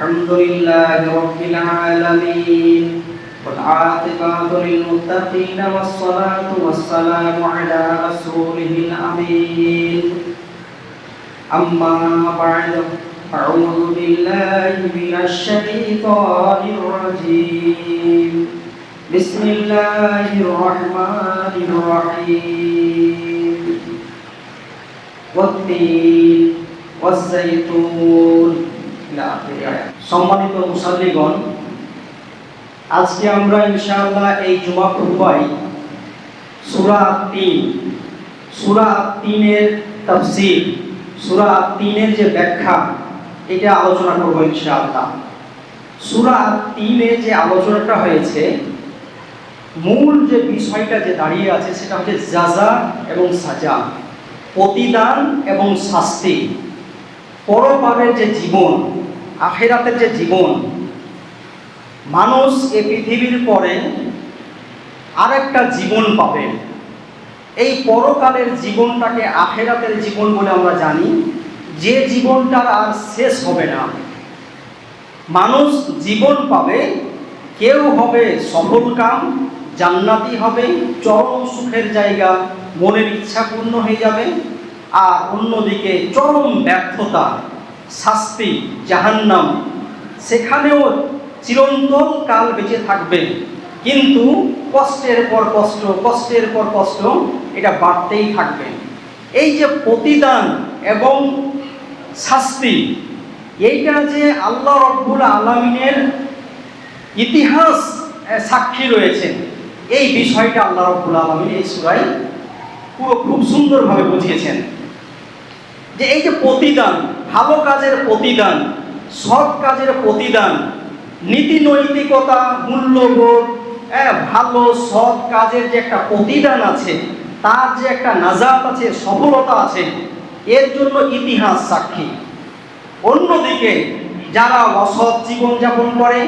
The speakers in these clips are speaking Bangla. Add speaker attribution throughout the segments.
Speaker 1: الحمد لله رب العالمين والعاقبة للمتقين والصلاة والسلام على رسوله الأمين. أما بعد أعوذ بالله من الشيطان الرجيم. بسم الله الرحمن الرحيم. والتين والزيتون. সম্মানিত মুসাল্লিগণ, আজকে আমরা ইনশাআল্লাহ এই জুমা খুতবায় সূরা তিন, সূরা তিনের তাফসীর, সূরা তিনের যে ব্যাখ্যা, এটা আলোচনা করব ইনশাআল্লাহ। সূরা তিনে যে আলোচনাটা হয়েছে, মূল যে বিষয়টা যে দাঁড়িয়ে আছে, সেটা হচ্ছে জাজা এবং সাজা, প্রতিদান এবং শাস্তি পরপারের যে জীবন আখেরাতের যে জীবন, মানুষ এ পৃথিবীর পরে আরেকটা জীবন পাবে। এই পরকালের জীবনটাকে আখেরাতের জীবন বলে আমরা জানি। যে জীবনটার আর শেষ হবে না। মানুষ জীবন পাবে, কেউ হবে সফল কাম, জান্নাতি হবে, চরম সুখের জায়গা, মনের ইচ্ছা পূর্ণ হয়ে যাবে, আর অন্যদিকে চরম ব্যর্থতা। শাস্তি, জাহান্নাম। সেখানেও চিরন্তন কাল বেঁচে থাকবে। কিন্তু কষ্টের পর কষ্ট, কষ্টের পর কষ্ট, এটা বাড়তেই থাকবে। এই যে প্রতিদান এবং শাস্তি, এইটা যে আল্লাহ রব্বুল আলমিনের ইতিহাস সাক্ষী রয়েছে, এই বিষয়টা আল্লাহ রব্বুল আলমিন এই সুরাই পুরো খুব সুন্দরভাবে বুঝিয়েছেন। যে এই যে প্রতিদান ভালো কাজের প্রতিদান সৎ কাজের প্রতিদান নীতি নৈতিকতা মূল্যবোধ হ্যাঁ, ভালো সৎ কাজের যে একটা প্রতিদান আছে তার যে একটা নাজাত আছে সফলতা আছে এর জন্য ইতিহাস সাক্ষী। অন্যদিকে যারা অসৎ জীবনযাপন করে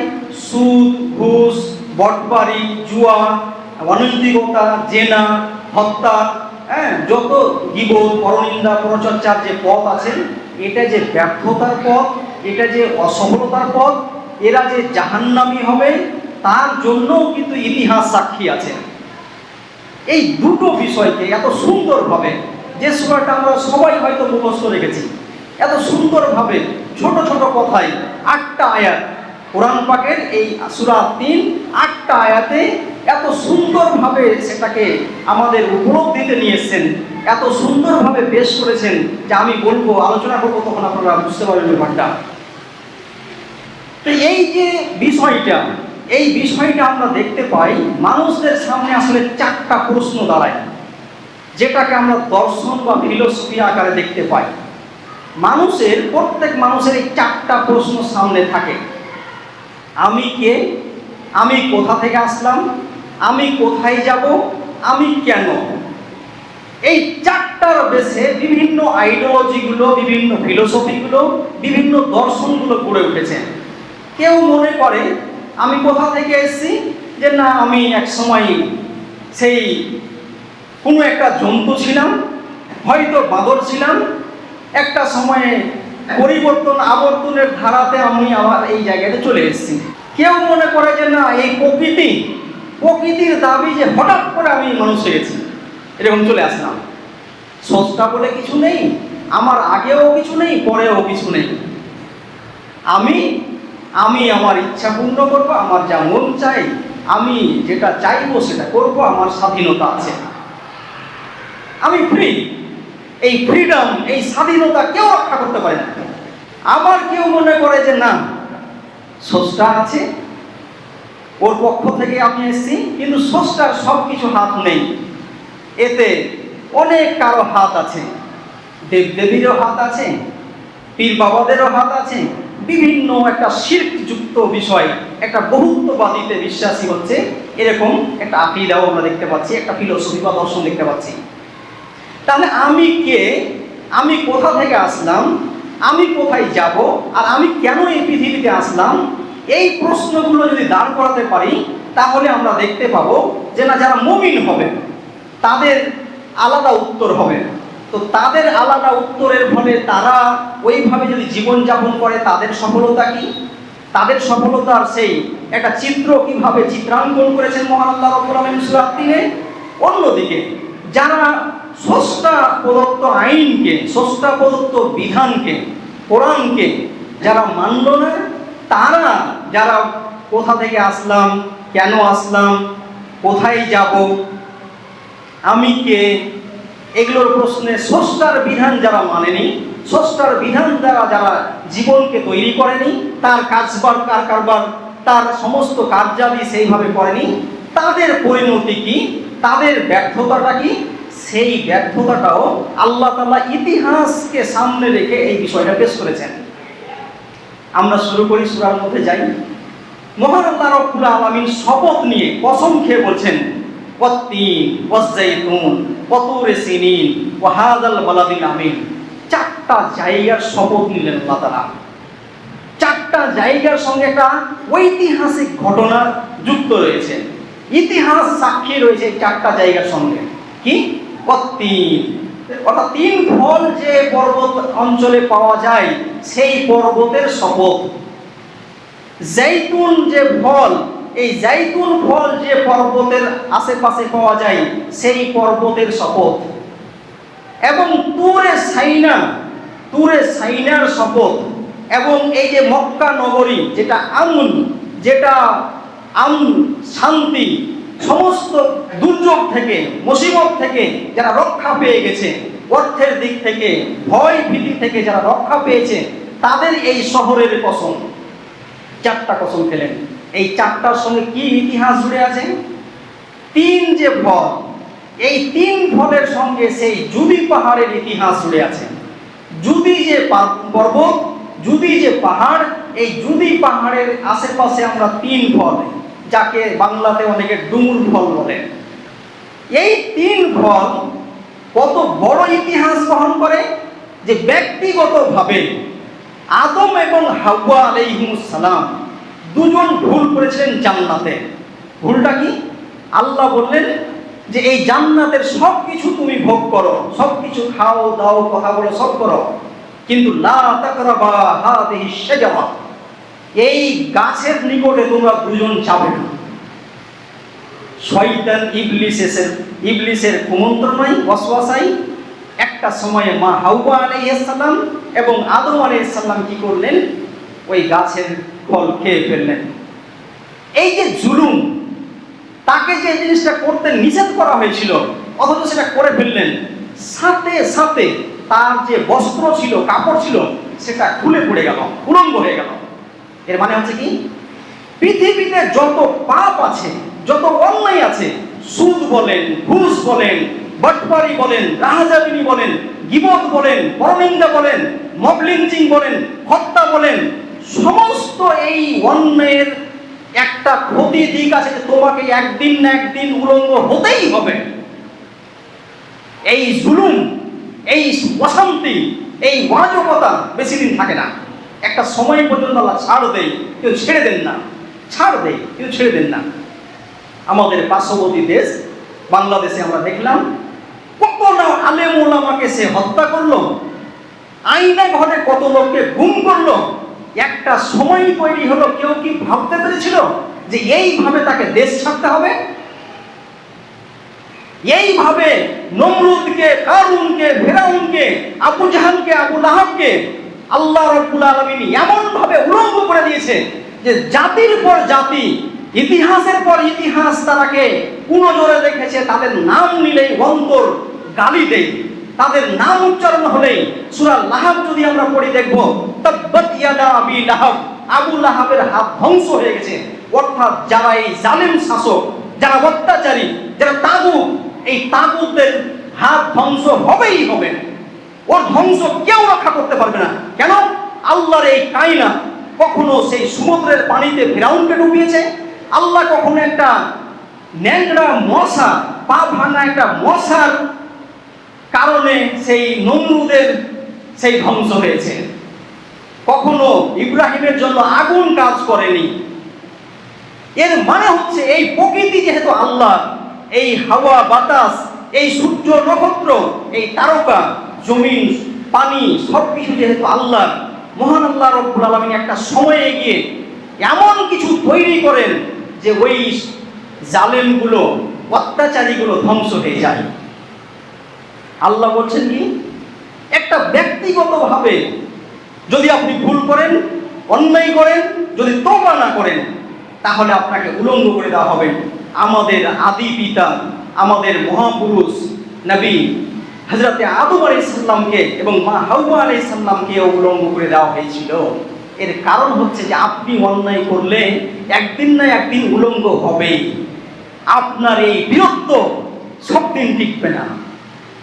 Speaker 1: সুদ ঘুষ বটবাড়ি জুয়া অনৈতিকতা জেনা হত্যা হ্যাঁ যত গিবত পরনিন্দা পরচর্চার যে পথ আছে এটা যে ব্যর্থতার পথ, এটা যে অসফলতার পথ, এরা যে জাহান্নামি হবে, তার জন্যও কিন্তু ইতিহাস সাক্ষী আছে। এই দুটো বিষয়কে এত সুন্দরভাবে, যে সময়টা আমরা সবাই হয়তো মুখস্থ রেখেছি, এত সুন্দরভাবে ছোট ছোট কথায় আটটা আয়াত, কোরআন পাকের এই সুরা তিন আটটা আয়াতে এত সুন্দরভাবে সেটাকে আমাদের উপলব্ধিতে নিয়ে এসছেন। এত সুন্দরভাবে পেশ করেছেন যে আমি বলব, আলোচনা করব তখন আপনারা বুঝতে পারবেন ব্যাপারটা। তো এই যে বিষয়টা, এই বিষয়টা আমরা দেখতে পাই, মানুষদের সামনে আসলে চারটা প্রশ্ন দাঁড়ায়, যেটাকে আমরা দর্শন বা ফিলোসফি আকারে দেখতে পাই। মানুষের, প্রত্যেক মানুষের এই চারটা প্রশ্ন সামনে থাকে। আমি কে? আমি কোথা থেকে আসলাম? আমি কোথায় যাব? আমি কেন? এই চারটার বেশে বিভিন্ন আইডিওলজিগুলো বিভিন্ন ফিলোসফিগুলো বিভিন্ন দর্শনগুলো গড়ে উঠেছে। কেউ মনে করে, আমি কোথা থেকে এসেছি যে না, আমি এক সময় সেই কোনো একটা জন্তু ছিলাম, হয়তো বাঁদর ছিলাম, একটা সময়ে পরিবর্তন, আবর্তনের ধারাতে আমি আবার এই জায়গাতে চলে এসেছি। কেউ মনে করে যে না, এই প্রকৃতি, প্রকৃতির দাবি যে হঠাৎ করে আমি মানুষ হয়েছি এরকম চলে আসলাম। স্রষ্টা বলে কিছু নেই, আমার আগেও কিছু নেই, পরেও কিছু নেই। আমি আমি আমার ইচ্ছা পূর্ণ করব, আমার যা মন চাই, আমি যেটা চাইব সেটা করব, আমার স্বাধীনতা আছে। আমি ফ্রি এই ফ্রিডম এই স্বাধীনতা কেউ রক্ষা করতে পারে না। আবার কেউ মনে করে যে না স্রষ্টা আছে, ওর পক্ষ থেকে আমি এসেছি, কিন্তু স্রষ্টার সব কিছু হাত নেই। এতে অনেক কারও হাত আছে। দেবদেবীরও হাত আছে পীর বাবাদেরও হাত আছে, বিভিন্ন একটা শিল্পযুক্ত বিষয়, একটা বহুত্ববাদীতে বিশ্বাসী হচ্ছে, এরকম একটা আকিদাও আমরা দেখতে পাচ্ছি, একটা ফিলোসফি বা দর্শন দেখতে পাচ্ছি। তাহলে আমি কে? আমি কোথা থেকে আসলাম? আমি কোথায় যাব? আর আমি কেন এই পৃথিবীতে আসলাম? এই প্রশ্নগুলো যদি দাঁড় করাতে পারি, তাহলে আমরা দেখতে পাবো যে না, যারা মমিন হবে তাদের আলাদা উত্তর হবে। তো তাদের আলাদা উত্তরের ফলে তারা ওইভাবে যদি জীবনযাপন করে, তাদের সফলতা কি? তাদের সফলতার সেই একটা চিত্র কীভাবে চিত্রাঙ্কন করেছেন মহান আল্লাহ রব্বুল অন্যদিকে, যারা স্রষ্টা প্রদত্ত আইনকে, স্রষ্টা প্রদত্ত বিধানকে, কোরআনকে যারা মানল না, তারা যারা কোথা থেকে আসলাম, কেন আসলাম, কোথায় যাব আমি কে? এগুলোর প্রশ্নে স্রষ্টার বিধান যারা মানেনি, স্রষ্টার বিধান দ্বারা যারা জীবনকে তৈরি করেনি, তার কাজবার কার কারবার, তার সমস্ত কার্যাদি সেইভাবে করেনি, তাদের পরিণতি কি? তাদের ব্যর্থতাটা কি? সেই ব্যর্থতাটাও আল্লাহ তাআলা ইতিহাসকে সামনে রেখে এই বিষয়টা পেশ করেছেন। আমরা শুরু করি সূরার মধ্যে যাই। মহান আল্লাহ রব্বুল আলামিন শপথ নিয়ে কসম খেয়ে বলছেন ওয়াত্তিন ওয়াজ্জাইতুন ওয়াতুরে সিনিন ওয়া হাযাল বালাদিল আমিন। চারটা জায়গার শপথ নিলেন আল্লাহ তাআলা। চারটা জায়গার সঙ্গে একটা ঐতিহাসিক ঘটনা যুক্ত রয়েছে। ইতিহাস সাক্ষী রয়েছে চারটা জায়গার সঙ্গে। কি? কত্তিন অর্থাৎ তিন ফল যে পর্বত অঞ্চলে পাওয়া যায়, সেই পর্বতের শপথ। জৈতুন যে ফল এই জৈতুন ফল যে পর্বতের আশেপাশে পাওয়া যায়, সেই পর্বতের শপথ। এবং তুরে সাইনা তুরে সাইনার শপথ। এবং এই যে মক্কা নগরী, যেটা আমন যেটা আম শান্তি, সমস্ত দুর্যোগ থেকে, মুসিবত থেকে যারা রক্ষা পেয়ে গেছে, অর্থের দিক থেকে, ভয় ভীতি থেকে যারা রক্ষা পেয়েছে, তাদের এই শহরের কসম, চারটা কসম খেলেন। এই চারটার সঙ্গে কি ইতিহাস জুড়ে আছে? তিন যে ফল এই তিন ফলের সঙ্গে সেই জুদি পাহাড়ের ইতিহাস জুড়ে আছে। জুদি যে পর্বত জুদি যে পাহাড়, এই জুদি পাহাড়ের আশেপাশে আমরা তিন ফল যাকে বাংলাতে অনেকে ডুমুর ফল বলে। এই তিন ফল কত বড় ইতিহাস বহন করে যে ব্যক্তিগতভাবে আদম এবং হাওয়া আলাইহিমুস সালাম দুজন ভুল করেছিলেন জান্নাতে। ভুলটা কি? আল্লাহ বললেন যে এই জান্নাতের সব কিছু তুমি ভোগ করো সব কিছু খাও, দাও, কথা বলো, সব করো। কিন্তু এই গাছের নিকটে তোমরা দুজন যাবে না। শয়তান ইবলিস এসের ইবলিসের কুমন্ত্রণাই ওয়াসওয়াসাই। একটা সময়ে মা হাওয়া আলাইহিসসালাম এবং আদম আলাইহিসসালাম কি করলেন? ওই গাছের ফল খেয়ে ফেললেন। এই যে জুলুম, তাকে যে জিনিসটা করতে নিষেধ করা হয়েছিল, অথচ সেটা করে ফেললেন, সাথে সাথে তার যে বস্ত্র ছিল, কাপড় ছিল, সেটা খুলে পড়ে গেল, উলঙ্গ হয়ে গেল। এর মানে হচ্ছে কি? পৃথিবীতে যত পাপ আছে, যত অন্যায় আছে, সুদ বলেন, ঘুষ বলেন, বটপারি বলেন, রাহাজাবিনী বলেন, গিবত বলেন, পরনিন্দা বলেন মবলিঞ্চিং বলেন, হত্যা বলেন সমস্ত এই অন্যের একটা ক্ষতি দিক আছে যে তোমাকে একদিন না একদিন উলঙ্গ হতেই হবে। এই জুলুম, এই অশান্তি, এই অরাজকতা বেশি দিন থাকে না। একটা সময় পর্যন্ত আল্লাহ ছাড় দেয় কেউ ছেড়ে দেন না। ছাড় দেয় কেউ ছেড়ে দেন না। আমাদের পার্শ্ববর্তী দেশ, বাংলাদেশে আমরা দেখলাম কত আলেম ওলামাকে সে হত্যা করল আইনা ঘরে কত লোককে গুম করল একটা সময় তৈরি হলো, কেউ কি ভাবতে পেরেছিল যে এইভাবে তাকে দেশ ছাড়তে হবে? এইভাবে নমরুদকে, কারুনকে, ভেরাউনকে, আবু জাহানকে আবু লাহাবকে আল্লাহ রব্বুল আলমিন এমন ভাবে উলঙ্গ করে দিয়েছে যে জাতির পর জাতি, ইতিহাসের পর ইতিহাস তারাকে পুনজোরে রেখেছে তাদের নাম নিলেই অন্তর গালি দেয়। তাদের নাম উচ্চারণ হলেই সূরা লাহাব যদি আমরা পড়ি দেখব, তাব্বাত ইয়াদা আবি লাহাব। আবু লাহাবের হাত ধ্বংস হয়ে গেছে। অর্থাৎ যারা এই জালেম শাসক, যারা অত্যাচারী, যারা তাগুত, এই তাগুতের হাত ধ্বংস হবেই হবে। ওর ধ্বংস কেউ রক্ষা করতে পারবে না। কেন? আল্লাহর এই কায়না কখনো সেই সমুদ্রের পানিতে ফেরাউনকে ডুবিয়েছে? আল্লাহ কখনো একটা ন্যাংরা মশা পা ভাঙা একটা মশার কারণে সেই নমরুদের সেই ধ্বংস হয়েছে। কখনো ইব্রাহিমের জন্য আগুন কাজ করেনি। এর মানে হচ্ছে এই প্রকৃতি যেহেতু আল্লাহ, এই হাওয়া, বাতাস, এই সূর্য, নক্ষত্র, এই তারকা, জমিন, পানি সব কিছু যেহেতু আল্লাহ, মহান আল্লাহ রব্বুল আলমিন একটা সময়ে গিয়ে এমন কিছু তৈরি করেন যে ওই জালেমগুলো, অত্যাচারীগুলো ধ্বংস হয়ে যায়। আল্লাহ বলছেন কি? একটা ব্যক্তিগতভাবে যদি আপনি ভুল করেন, অন্যায় করেন, যদি তোবা না করেন, তাহলে আপনাকে উলঙ্গ করে দেওয়া হবে। আমাদের আদি পিতা, আমাদের মহাপুরুষ নবী হজরতে আদম আলাই সাল্লামকে এবং মা হাউয়া আলাই সাল্লামকে উলঙ্গ করে দেওয়া হয়েছিল। এর কারণ হচ্ছে যে আপনি অন্যায় করলে একদিন না একদিন উলঙ্গ হবেই। আপনার এই বীরত্ব সব দিন টিকবে না।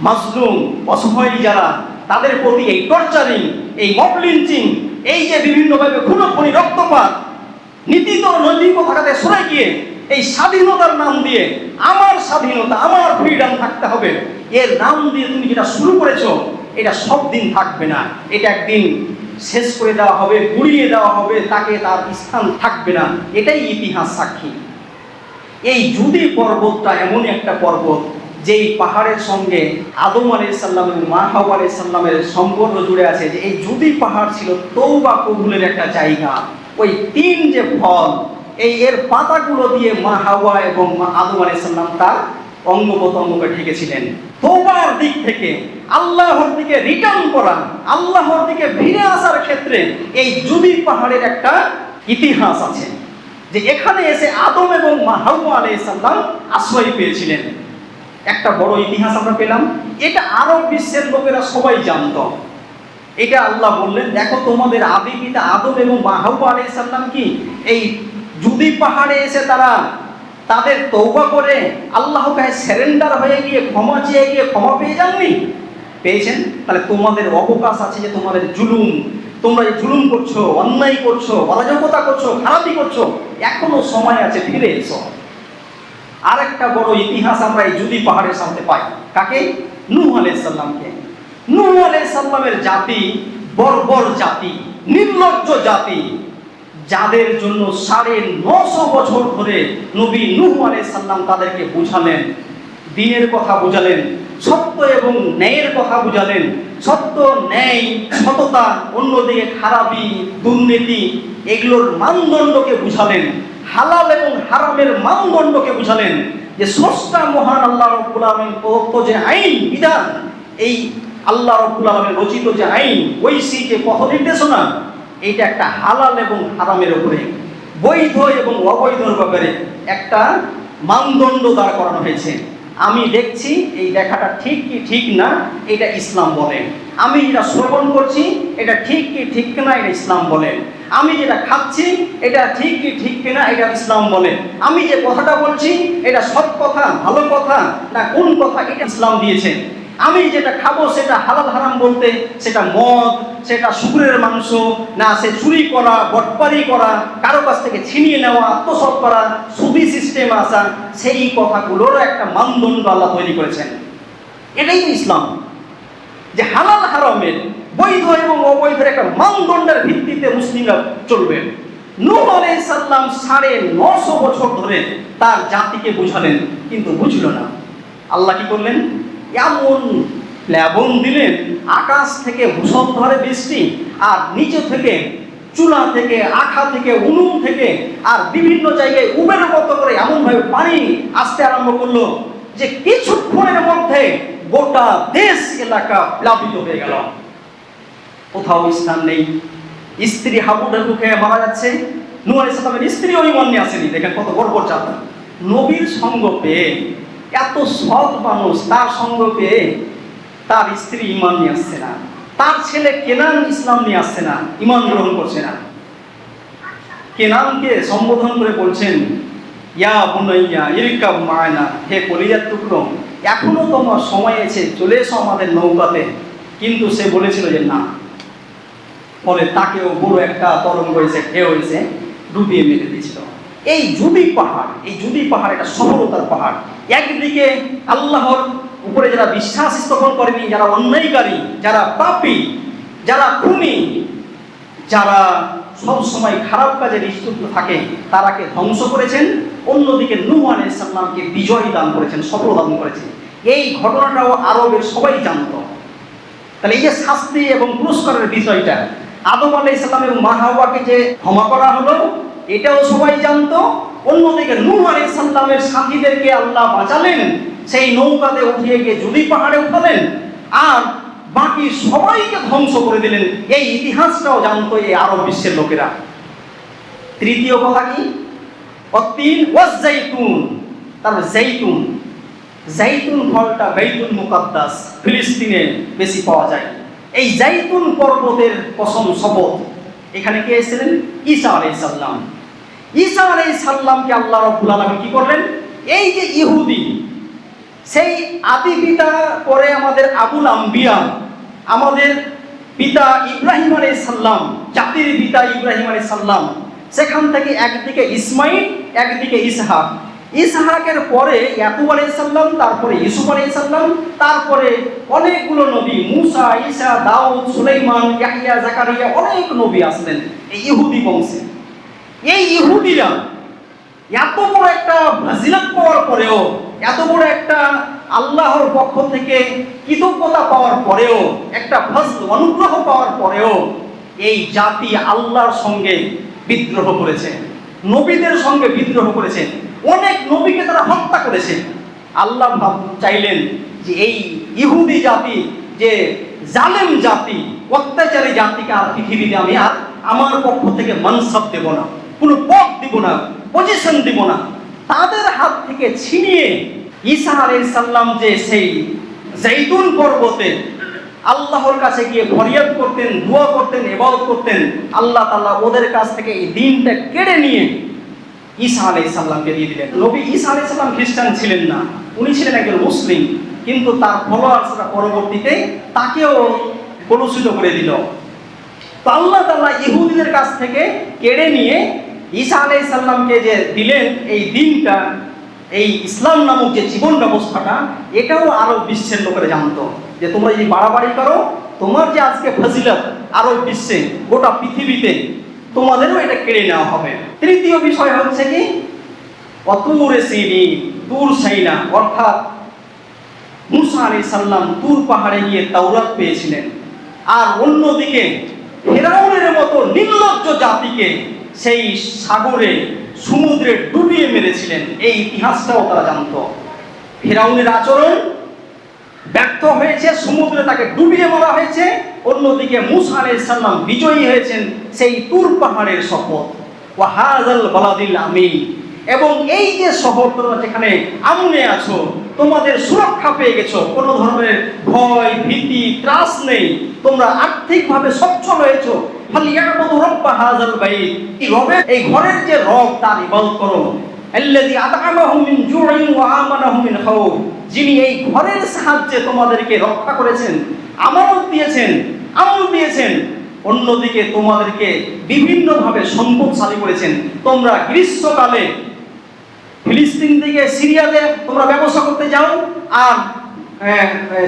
Speaker 1: মাজলুম, অসহায় যারা, তাদের প্রতি এই টর্চারিং এই মব লিঞ্চিং এই যে বিভিন্নভাবে খুনোখুনি রক্তপাত নীতি তো নৈতিক থাকাতে সরে গিয়ে এই স্বাধীনতার নাম দিয়ে আমার স্বাধীনতা, আমার ফ্রিডম থাকতে হবে। এর নাম দিয়ে তুমি যেটা শুরু করেছ, এটা সব দিন থাকবে না। এটা একদিন শেষ করে দেওয়া হবে, গুড়িয়ে দেওয়া হবে, তাকে তার স্থান থাকবে না। এটাই ইতিহাস সাক্ষী। এই জুদি পর্বতটা এমন একটা পর্বত যেই পাহাড়ের সঙ্গে আদম আলাই সাল্লাম এবং মা হাওয়া আলাই সাল্লামের সম্পর্ক জুড়ে আছে, যে এই জুদি পাহাড় ছিল তৌবা কবুলের একটা জায়গা। ওই তিন যে ফল, এই এর পাতাগুলো দিয়ে মা হাওয়া এবং মা আদম আলাই সাল্লাম তার অঙ্গ প্রত্যঙ্গকে ঢেকেছিলেন। তৌবার দিক থেকে আল্লাহর দিকে রিটার্ন করা, আল্লাহর দিকে ফিরে আসার ক্ষেত্রে এই জুদি পাহাড়ের একটা ইতিহাস আছে, যে এখানে এসে আদম এবং মা হাওয়া আলাইহিস সালাম আশ্রয় পেয়েছিলেন। একটা বড় ইতিহাস আমরা পেলাম। এটা আরব বিশ্বের লোকেরা সবাই জানত। এটা আল্লাহ বললেন, দেখো, তোমাদের আদি পিতা আদম এবং মা হাওয়া আলাইহিস কি? এই জুদি পাহাড়ে এসে তারা তাদের তৌবা করে আল্লাহ কাছে সেরেন্ডার হয়ে গিয়ে, ক্ষমা চেয়ে গিয়ে ক্ষমা পেয়ে যাননি? পেয়েছেন? তাহলে তোমাদের অবকাশ আছে যে তোমাদের জুলুম। তোমরা যে জুলুম করছ, অন্যায় করছ, অরাজকতা করছ খারাপি করছ, এখনও সময় আছে, ফিরে এসো। আরেকটা বড় ইতিহাস আমরা এই জুদি পাহাড়ের সামনে পাই। কাকে? নূহ আলাইসাল্লামকে নূহ আলাইসাল্লামের জাতি বর্বর জাতি, নির্লজ্জ জাতি, যাদের জন্য সাড়ে নশো বছর ধরে নবী নূহ আলাইসাল্লাম তাদেরকে বুঝালেন, দিনের কথা বুঝালেন সত্য এবং ন্যায়ের কথা বুঝালেন। সত্য, ন্যায়, সততা, অন্যদিকে খারাপি, দুর্নীতি, এগুলোর মানদণ্ডকে বুঝালেন। হালাল এবং হারামের মানদণ্ডকে বুঝালেন। যে স্রষ্টা মহান আল্লাহ রব্বুল আলমিন প্রদত্ত যে আইন, বিধান, এই আল্লাহ রব্বুল আলমের রচিত যে আইন ঐশী যে পথ নির্দেশনা এইটা একটা হালাল এবং হারামের উপরে, বৈধ এবং অবৈধর ব্যাপারে একটা মানদণ্ড দাঁড় করানো হয়েছে। আমি দেখছি এই দেখাটা ঠিক কি ঠিক না, এটা ইসলাম বলেন। আমি যেটা শ্রবণ করছি, এটা ঠিক কি ঠিক না এটা ইসলাম বলেন। আমি যেটা খাচ্ছি, এটা ঠিক কি ঠিক কিনা, এটা ইসলাম বলেন। আমি যে কথাটা বলছি, এটা সব কথা, ভালো কথা, না কোন কথা, এটা ইসলাম দিয়েছে। আমি যেটা খাব সেটা হালাল হারাম বলতে সেটা মদ, সেটা শুকুরের মাংস, না, সে চুরি করা বটপারি করা, কারও কাছ থেকে ছিনিয়ে নেওয়া, আত্মসৎ করা সুবি সিস্টেম আসা, সেই কথাগুলোর একটা মানদণ্ড আল্লাহ তৈরি করেছেন। এটাই ইসলাম। যে হালাল হারামের বৈধ এবং অবৈধের একটা মানদণ্ডের ভিত্তিতে মুসলিমরা চলবে। নূহ আলাইহিস সালাম সাড়ে নশো বছর ধরে তার জাতিকে বুঝালেন, কিন্তু বুঝল না। আল্লাহ কি করলেন? এমন প্লাবন দিলেন আকাশ থেকে মুসলধারে বৃষ্টি, আর নিচে থেকে চুলা থেকে, আখা থেকে, উনুন থেকে, আর বিভিন্ন জায়গায় উবের মতো করে এমনভাবে পানি আসতে আরম্ভ করল যে কিছুক্ষণের মধ্যে গোটা দেশ এলাকা প্লাবিত হয়ে গেল। কোথাও স্থান নেই। স্ত্রী হাবুডাবু খেয়ে মারা যাচ্ছে। আলাইহিস সালামের স্ত্রী ওই আসেনি। দেখেন কত গর্ব চাতা নবীর সঙ্গ পেয়ে এত সৎ মানুষ, তার সঙ্গ পেয়ে তার স্ত্রী ইমান নিয়ে আসছে না। তার ছেলে কেনান ইসলাম নিয়ে আসছে না, ইমান গ্রহণ করছে না। কেনানকে সম্বোধন করে বলছেন, ইয়া বুনাইয়া ইরিকা মায়না হে কলিজার টুকরো, এখনও তোমার সময় আছে চলে এসো আমাদের নৌকাতে। কিন্তু সে বলেছিল যে, না। ফলে তাকেও বড় একটা তরঙ্গ হয়েছে ঢেউ হয়েছে ডুবিয়ে মেরে দিয়েছিল। এই জুদি পাহাড়, এই জুদি পাহাড় একটা সফলতার পাহাড়। একদিকে আল্লাহর উপরে যারা বিশ্বাস স্থাপন করেনি, যারা অন্যায়কারী, যারা পাপী, যারা খুনি, যারা সব সময় খারাপ কাজে নিযুক্ত থাকে, তারাকে ধ্বংস করেছেন। অন্যদিকে নূহ আলাইহিস সালামকে বিজয় দান করেছেন সফল দান করেছেন। এই ঘটনাটাও আরবের সবাই জানত। তাহলে এই যে শাস্তি এবং পুরস্কারের বিষয়টা, আদম আলাই ইসলাম এবং মাহাওয়াকে যে ক্ষমা করা হলো, এটাও সবাই জানতো। অন্যদিকে নূহ আলাই সাল্লামের সাথীদেরকে আল্লাহ বাঁচালেন, সেই নৌকাতে উঠিয়ে গিয়ে জুলি পাহাড়ে উঠালেন, আর বাকি সবাইকে ধ্বংস করে দিলেন। এই ইতিহাসটাও জানতো এই আরব বিশ্বের লোকেরা। তৃতীয় কথা কি? অতিন ওয়াজ জাইতুন তারপর জাইতুন জাইতুন ফলটা বাইতুল মুকাদ্দাস, ফিলিস্তিনে বেশি পাওয়া যায়। এই জাইতুন পর্বতের কসম শপথ, এখানে কে এসেছিলেন? ঈসা আলাইহিস ঈসা আলাইহিস সালামকে আল্লাহ রাব্বুল আলামিন কি করলেন? এই যে ইহুদি, সেই আদি পিতা পরে আমাদের আবুল আম্বিয়া, আমাদের পিতা ইব্রাহিম আলাইহিস সালাম, জাতির পিতা ইব্রাহিম আলাইহিস সালাম, সেখান থেকে একদিকে ইসমাইল একদিকে ইসহাক। ইসহাকের পরে ইয়াকুব আলাইহিস সালাম, তারপরে ইউসুফ আলাইহিস সালাম, তারপরে অনেকগুলো নবী, মুসা, ঈসা, দাউদ, সুলাইমান, ইয়াহইয়া, জাকারিয়া, অনেক নবী আসলেন এই ইহুদি বংশে। এই ইহুদিরা এত বড় একটা ফাজিলত পাওয়ার পরেও, এত বড় একটা আল্লাহর পক্ষ থেকে কৃতজ্ঞতা পাওয়ার পরেও, একটা ফজল অনুগ্রহ পাওয়ার পরেও এই জাতি আল্লাহর সঙ্গে বিদ্রোহ করেছে, নবীদের সঙ্গে বিদ্রোহ করেছে, অনেক নবীকে তারা হত্যা করেছে। আল্লাহ চাইলেন যে এই ইহুদি জাতি, যে জালেম জাতি, অত্যাচারী জাতিকে আর পৃথিবীতে আমি আর আমার পক্ষ থেকে মানসাব দেব না। কোনো পথ দিব না পজিশন দিব না। তাদের হাত থেকে ছিনিয়ে ঈসা আলাইহিস সালাম যে সেই জৈতুন পর্বতে আল্লাহর কাছে গিয়ে ফরিয়াদ করতেন, দোয়া করতেন এবাদত করতেন, আল্লাহ তাআলা ওদের কাছ থেকে এই দিনটা কেড়ে নিয়ে ঈসা আলাইহিস সালামকে দিয়ে দিলেন। নবী ঈসা আলাইহিস সালাম খ্রিস্টান ছিলেন না, উনি ছিলেন একজন মুসলিম, কিন্তু তার ফলোয়ার্সরা পরবর্তীতে তাকেও কলুষিত করে দিল। তো আল্লাহ তাআলা ইহুদিদের কাছ থেকে কেড়ে নিয়ে ঈসা আলাইহিস সালামকে যে দিলেন, এই দিনটা, এই ইসলাম নামক যে জীবন ব্যবস্থাটা, এটাও আরও বিশ্বের লোকেরা জানতো। যে তোমরা যদি বাড়াবাড়ি করো, তোমার যে আজকে ফজিলত আরও বিশ্বে, গোটা পৃথিবীতে, তোমাদেরও এটা কেড়ে নেওয়া হবে। তৃতীয় বিষয় হচ্ছে কি? অতুরে সিনি, তুর সাইনা, অর্থাৎ মুসা আলি সাল্লাম তুর পাহাড়ে গিয়ে তাওরাত পেয়েছিলেন। আর অন্যদিকে, ফেরাউনের মতো নির্লজ্জ জাতিকে সেই সাগরে, সমুদ্রে ডুবিয়ে মেরেছিলেন। এই ইতিহাসটাও তারা জানতো। ফেরাউনের আচরণ ব্যর্থ হয়েছে, সমুদ্রে তাকে ডুবিয়ে মারা হয়েছে। অন্যদিকে মুসা আলাইহিস সালাম বিজয়ী হয়েছেন সেই তুর পাহাড়ের শপথ। ও হাজাল বালাদিল আমিন। এবং এই যে শহর তোমরা যেখানে আমনে আছো, তোমাদের সুরক্ষা পেয়ে গেছো, কোনো ধরনের ভয়, ভীতি, ত্রাস নেই। তোমরা আর্থিকভাবে সচ্ছল হয়েছো খালি ইয়াবুদু রব্বা হাজাল বাইত। এই রবের এই ঘরের যে রব, তার ইবাদত করো। আল্লাযী আত'আমাহুম মিন জু'ইন ওয়া আমানাহুম মিন খাউফ। যিনি এই ঘরের সাহায্যে তোমাদেরকে রক্ষা করেছেন আমানত দিয়েছেন, আমল দিয়েছেন, অন্যদিকে তোমাদেরকে বিভিন্নভাবে সম্পদশালী করেছেন। তোমরা গ্রীষ্মকালে ফিলিস্তিন থেকে সিরিয়াতে তোমরা ব্যবসা করতে যাও, আর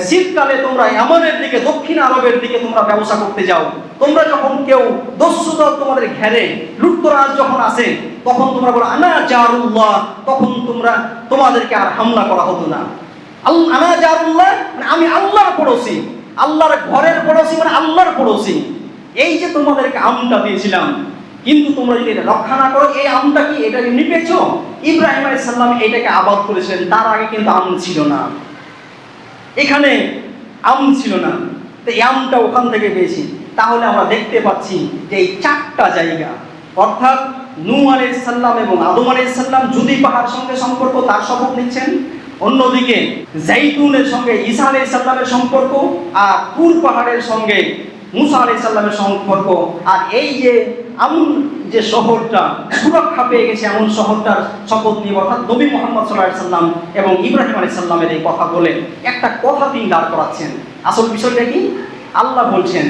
Speaker 1: শীতকালে তোমরা ইয়ামানের দিকে, দক্ষিণ আরবের দিকে তোমরা ব্যবসা করতে যাও। তোমরা যখন কেউ দস্যু দল তোমাদের ঘেরে, লুটতরাজ যখন আসে, তখন তোমরা বলো, আনা জারুল্লাহ তখন তোমরা তোমাদেরকে আর হামলা করা হতো না। আনা জারুল্লাহ মানে আমি আল্লাহর পড়োশি। আল্লাহর ঘরের পড়োশি মানে আল্লাহর পড়োশি। এই যে তোমাদেরকে আমটা দিয়েছিলাম, কিন্তু তোমরা যদি এটা রক্ষা না করো, এই আমটা কি, এটা এমনি পেয়েছ ইব্রাহিম আলাইহিস এটাকে আবাদ করেছিলেন, তার আগে কিন্তু আম ছিল না। এখানে আম ছিল না। তো এই আমটা ওখান থেকে পেয়েছি। তাহলে আমরা দেখতে পাচ্ছি যে এই চারটা জায়গা, অর্থাৎ নূ আলাইহিস সালাম এবং আদম আলাইহিস সালাম যদি পাহাড় সঙ্গে সম্পর্ক, তার শপথ নিচ্ছেন। অন্যদিকে জাইতুনের সঙ্গে, ঈসা আলাইহিস সালামের সম্পর্ক আর তুর পাহাড়ের সঙ্গে মুসা আলাইহিস সালামের সম্পর্ক। আর এই যে এমন যে শহরটা সুরক্ষা পেয়ে গেছে এমন শহরটার শপথ নিয়ে, অর্থাৎ নবী মোহাম্মদ সাল্লাহ এবং ইব্রাহিম সাল্লামের এই কথা বলে একটা কথা তিনি দাঁড় করাচ্ছেন। আসল বিষয়টা কি? আল্লাহ বলছেন,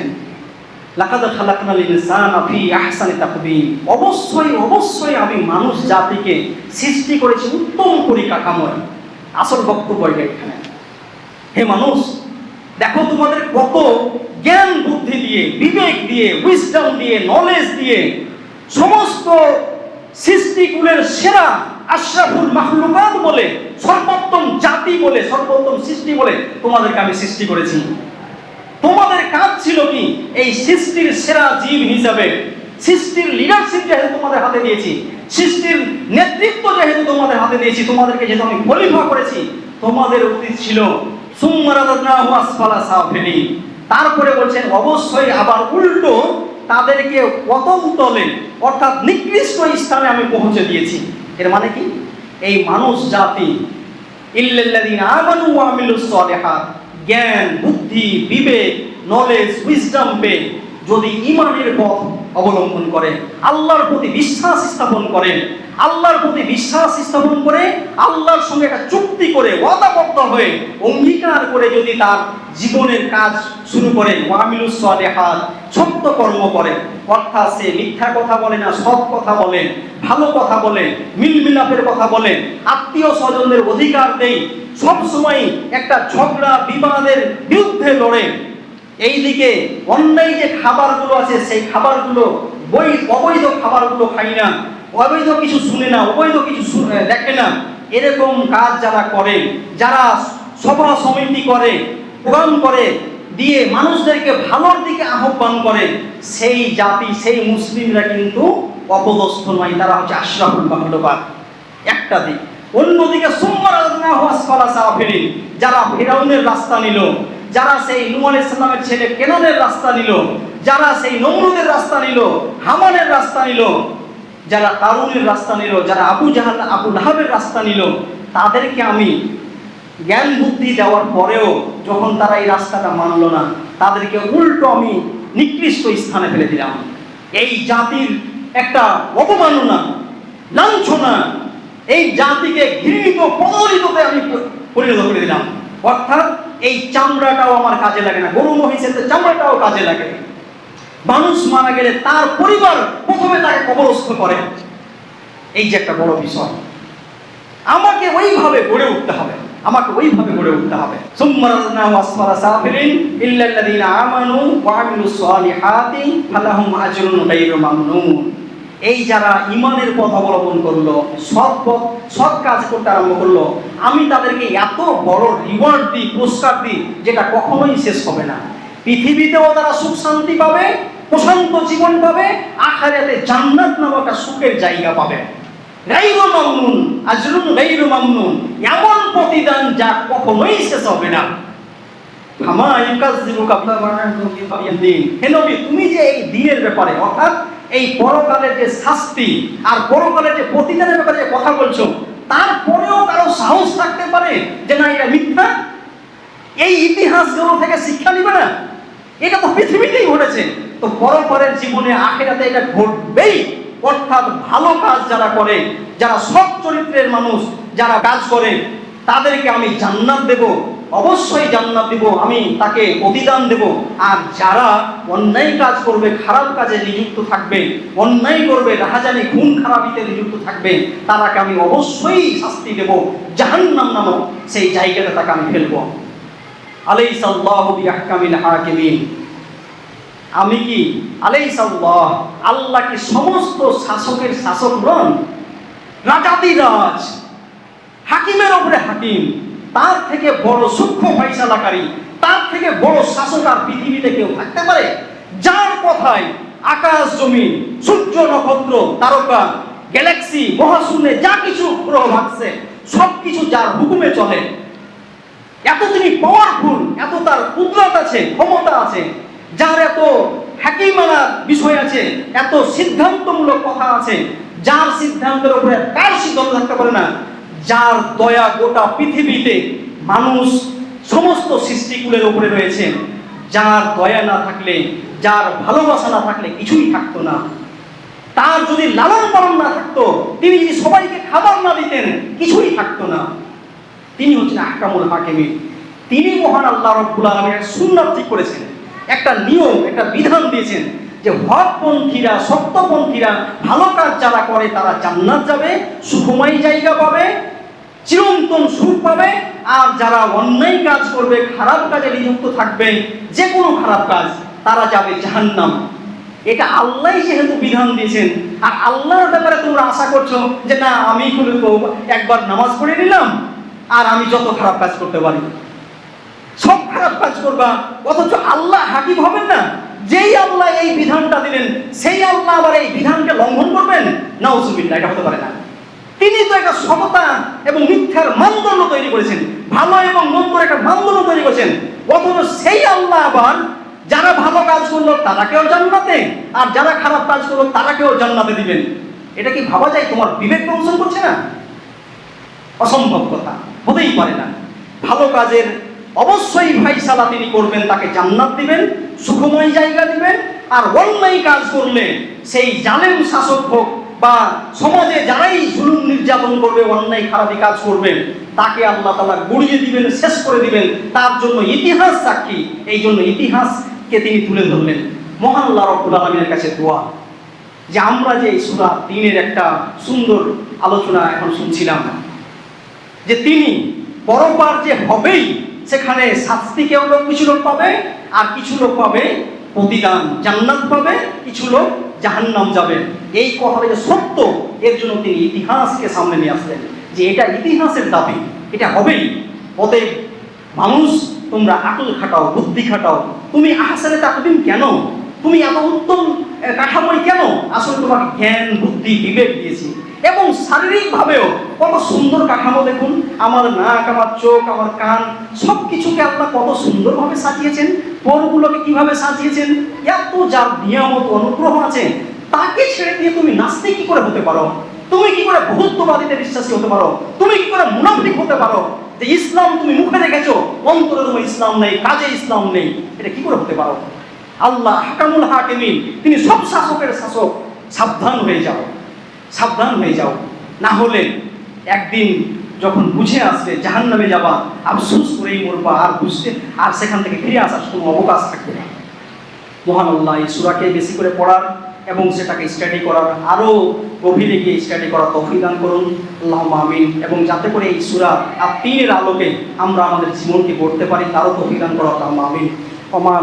Speaker 1: লাকাদ খালাকনাল ইনসানা ফি আহসানি তাকবীম অবশ্যই অবশ্যই আমি মানুষ জাতিকে সৃষ্টি করেছি উত্তম পরিকাঠামোয়। আসল বক্তব্য এখানে। হে মানুষ, দেখো তোমাদের কত জ্ঞান বুদ্ধি দিয়ে, বিবেক দিয়ে উইজডম দিয়ে নলেজ দিয়ে সমস্ত সৃষ্টিকুলের সেরা আশরাফুল মাহলুকাত বলে, সর্বোত্তম জাতি বলে, সর্বোত্তম সৃষ্টি বলে তোমাদেরকে আমি সৃষ্টি করেছি। তোমাদের কাজ ছিল কি? এই সৃষ্টির সেরা জীব হিসাবে, সৃষ্টির লিডারশিপ যেহেতু তোমাদের হাতে দিয়েছি সৃষ্টির নেতৃত্ব যেহেতু তোমাদের হাতে দিয়েছি তোমাদেরকে যেহেতু আমি খলিফা করেছি, তোমাদের উচিত ছিল সুম্মারাদাতনাহু তারপরে বলছেন, অবশ্যই আবার উল্টো তাদেরকে প্রথম তলে অর্থাৎ নিকৃষ্ট স্থানে আমি পৌঁছে দিয়েছি। এর মানে কি? এই মানুষ, জাতি জ্ঞান, বুদ্ধি, বিবেক নলেজ উইজডম পে যদি ইমানের পথ অবলম্বন করে আল্লাহর প্রতি বিশ্বাস স্থাপন করেন। আল্লাহর প্রতি বিশ্বাস স্থাপন করে আল্লাহর সঙ্গে একটা চুক্তি করে ওয়াদাবদ্ধ হয়ে অঙ্গীকার করে যদি তার জীবনের কাজ শুরু করেন ওয়ামিলুস সালেহাত, সত্য কর্ম করেন। অর্থাৎ সে মিথ্যা কথা বলে না, সৎ কথা বলেন ভালো কথা বলেন মিল মিলাপের কথা বলেন আত্মীয় স্বজনদের অধিকার দেই সবসময় একটা ঝগড়া, বিবাদের বিরুদ্ধে লড়ে এইদিকে অন্যায় যে খাবারগুলো আছে, সেই খাবারগুলো বই অবৈধ খাবারগুলো খাই না। অবৈধ কিছু শুনে না, অবৈধ কিছু দেখে না। এরকম কাজ যারা করে, যারা সভা সমিতি করে, প্রোগ্রাম করে, দিয়ে মানুষদেরকে ভালোর দিকে আহ্বান করে, সেই জাতি, সেই মুসলিমরা কিন্তু অপদস্থ নয়। তারা হচ্ছে আশরাফুল বাহলবাদ একটা দিক। অন্যদিকে সাফিরিন যারা ফেরাউনের রাস্তা নিল যারা সেই নূহ আলাইহিস সালামের ছেলে কেনানের রাস্তা নিল, যারা সেই নমরুদের রাস্তা নিল হামানের রাস্তা নিল, যারা কারুনের রাস্তা নিল, যারা আবু জাহাল, আবু লাহাবের রাস্তা নিল, তাদেরকে আমি জ্ঞান বুদ্ধি দেওয়ার পরেও যখন তারা এই রাস্তাটা মানলো না, তাদেরকে উল্টো আমি নিকৃষ্ট স্থানে ফেলে দিলাম। এই জাতির একটা অপমাননা লাঞ্ছনা, এই জাতিকে ঘৃণিত পদলিততে আমি পরিণত করে দিলাম। অর্থাৎ এই চামড়াটাও আমার কাজে লাগে না। গরু মহিষের চামড়াটাও কাজে লাগে। মানুষ মারা গেলে তার পরিবার প্রথমে তাকে কবরস্থ করে। এই যে একটা বড় বিষয়। আমাকে ওইভাবে গড়ে উঠতে হবে। আমাকে ওইভাবে গড়ে উঠতে হবে। আমানু ওয়া আমিলুস সালিহাতি ফালাহুম আজরুন গায়রু মামনুন। এই যারা ইমানের পথ অবলম্বন করল, সৎ পথ, সৎ কাজ করতে আরম্ভ করল, আমি তাদেরকে এত বড় রিওয়ার্ড দিই, পুরস্কার দিই, যেটা কখনোই শেষ হবে না। পৃথিবীতেও তারা সুখ শান্তি পাবে, প্রশান্ত জীবন পাবে, আখারাতে জান্নাত নামক সুখের জায়গা পাবে। আজরুন এমন প্রতিদান যা কখনোই শেষ হবে না। আমা ইউকাযযিবুকা বিদিন হে নবী, তুমি যে এই দিনের ব্যাপারে, অর্থাৎ এই পরকালের যে শাস্তি আর পরকালের যে প্রতিদানের ব্যাপারে যে কথা বলছো, তারপরেও কারও সাহস থাকতে পারে যে না, এটা মিথ্যা? এই ইতিহাস ইতিহাসগুলো থেকে শিক্ষা নিবে না? এটা তো পৃথিবীতেই ঘটেছে। তো পরপরের জীবনে আখেরাতে এটা ঘটবেই। অর্থাৎ ভালো কাজ যারা করে, যারা সৎ চরিত্রের মানুষ, যারা কাজ করে, তাদেরকে আমি জান্নাত দেব। অবশ্যই জান্নাত দিব, আমি তাকে প্রতিদান দেব। আর যারা অন্যায় কাজ করবে, খারাপ কাজে নিযুক্ত থাকবে, অন্যায় করবে, রাহাজানি, খুন খারাপিতে নিযুক্ত থাকবে, তারাকে আমি অবশ্যই শাস্তি দেব, জাহান্নাম নামক সেই জায়গাটা তাকে আমি ফেলব। আলাইসাল্লাহু বিআহকামিল হাকিমিন। আমি কি আলাইসাল্লাহ আল্লাহ কি সমস্ত শাসকের শাসক নন? রাজাদিরাজ হাকিমের ওপরে হাকিম। তার থেকে বড় সূক্ষ্ম ফয়সালাকারী, তার থেকে বড় শাসক আর পৃথিবীতে কেউ থাকতে পারে? যার কথায় আকাশ জমিন, সূর্য নক্ষত্র, তারকা, গ্যালাক্সি, মহাশূন্যে যা কিছু গ্রহ ভাগছে সব কিছু যার হুকুমে চলে। এত তিনি পাওয়ারফুল এত তার কুদরত আছে, ক্ষমতা আছে, যার এত হাকিমানা বিষয় আছে, এত সিদ্ধান্তমূলক কথা আছে, যার সিদ্ধান্তের উপরে কার সিদ্ধান্ত থাকতে পারে না। যার দয়া গোটা পৃথিবীতে মানুষ সমস্ত সৃষ্টিকুলের উপরে রয়েছে, যার দয়া না থাকলে, যার ভালোবাসা না থাকলে কিছুই থাকতো না। তার যদি লালন পালন না থাকতো, তিনি যদি সবাইকে খাবার না দিতেন, কিছুই থাকতো না। তিনি হচ্ছেন আহকামুল হাকিমিন। তিনি মহান আল্লাহ রব্বুল আলমের সুন্নাত ঠিক করেছেন, একটা নিয়ম, একটা বিধান দিয়েছেন। যে হকপন্থীরা সত্যপন্থীরা ভালো কাজ যারা করে, তারা জান্নাত যাবে, সুখময় জায়গা পাবে, চিরন্তন সুখ পাবে, আর যারা অন্যায় কাজ করবে, খারাপ কাজে নিযুক্ত থাকবে, যে কোনো খারাপ কাজ, তারা যাবে জাহান্নাম। এটা আল্লাহ যেহেতু বিধান দিয়েছেন, আর আল্লাহর ব্যাপারে তোমরা আশা করছ যে না, আমি কোনো একবার নামাজ পড়ে নিলাম, আর আমি যত খারাপ কাজ করতে পারি। সব খারাপ কাজ করবা, অথচ আল্লাহ হাকিম হবেন না। যেই আল্লাহ এই বিধানটা দিলেন, সেই আল্লাহ আবার এই বিধানকে লঙ্ঘন করবেন? না উসুবিল্লা এটা হতে পারে না। তিনি তো একটা সমতা এবং মিথ্যার মানদণ্ড তৈরি করেছেন, ভালো এবং মন্দর একটা মানদণ্ড তৈরি করেছেন। অথচ সেই আল্লাহ আবার, যারা ভালো কাজ করল, তারাকেও জান্নাতে, আর যারা খারাপ কাজ করল, তারাকেও জান্নাতে দিবেন। এটা কি ভাবা যায়? তোমার বিবেক প্রমোশন করছে না? অসম্ভব কথা, হতেই পারে না। ভালো কাজের অবশ্যই ভাইসালা তিনি করবেন, তাকে জান্নাত দিবেন, সুখময় জায়গা দিবেন, আর অন্যায় কাজ করলে সেই জালেম শাসক হোক বা সমাজে যারাই জুলুম নির্যাতন করবে, অন্যায় খারাপি কাজ করবেন তাকে আল্লাহ তালা গুড়িয়ে দিবেন, শেষ করে দিবেন। তার জন্য ইতিহাস সাক্ষী, এই জন্য ইতিহাসকে তিনি তুলে ধরলেন। মহান আল্লাহ রব্বুল আলমীর কাছে দোয়া। যে আমরা যে এই সুরা দিনের একটা সুন্দর আলোচনা এখন শুনছিলাম, যে তিনি পরপার যে হবেই সেখানে শাস্তি কেউ লোক, কিছু লোক পাবে, আর কিছু লোক পাবে প্রতিদান। জান্নাত পাবে, কিছু লোক জাহান্নাম যাবে। এই কথাটা যে সত্য, এর জন্য তিনি ইতিহাসকে সামনে নিয়ে আসলেন। যে এটা ইতিহাসের দাবি, এটা হবেই। অতএব মানুষ, তোমরা আকল খাটাও, বুদ্ধি খাটাও। তুমি আহসানে তাকদিম কেন? তুমি এত উত্তম কাঠামোই কেন? আসলে তোমাকে জ্ঞান, বুদ্ধি, বিবেক দিয়েছি। এবং শারীরিকভাবেও কত সুন্দর কাঠামো দেখুন। আমার নাক, আমার চোখ, আমার কান সব কিছুকে আপনার কত সুন্দরভাবে সাজিয়েছেন। পরগুলোকে কীভাবে সাজিয়েছেন? এত যার নিয়ামত, অনুগ্রহ আছে, তাকে ছেড়ে দিয়ে তুমি নাস্তিক কি করে হতে পারো? তুমি কি করে বহুত্ববাদীতে বিশ্বাসী হতে পারো? তুমি কি করে মুনাফিক হতে পারো? যে ইসলাম তুমি মুখে রেখেছো, অন্তরে তোমার ইসলাম নেই, কাজে ইসলাম নেই, এটা কি করে হতে পারো? আল্লাহ হাকামুল হাকিমিন, তিনি সব শাসকের শাসক, সাবধান হয়ে যাও। সাবধান হয়ে যাও। না হলে একদিন যখন বুঝে আসবে জাহান নামে যাবা, আফসোস করেই মরবা আর বুঝতে, আর সেখান থেকে ফিরে আসার কোনো অবকাশ থাকবে না। মহান আল্লাহ এই সুরাকে বেশি করে পড়ার এবং সেটাকে স্টাডি করার আরও গভীরে গিয়ে স্টাডি করার তৌফিক দান করুন। আল্লাহ মামিন এবং যাতে করে এই সুরা আর তিনের আলোকে আমরা আমাদের জীবনকে গড়তে পারি, তারও তৌফিক দান করা আল্লাহ আমিন। অমা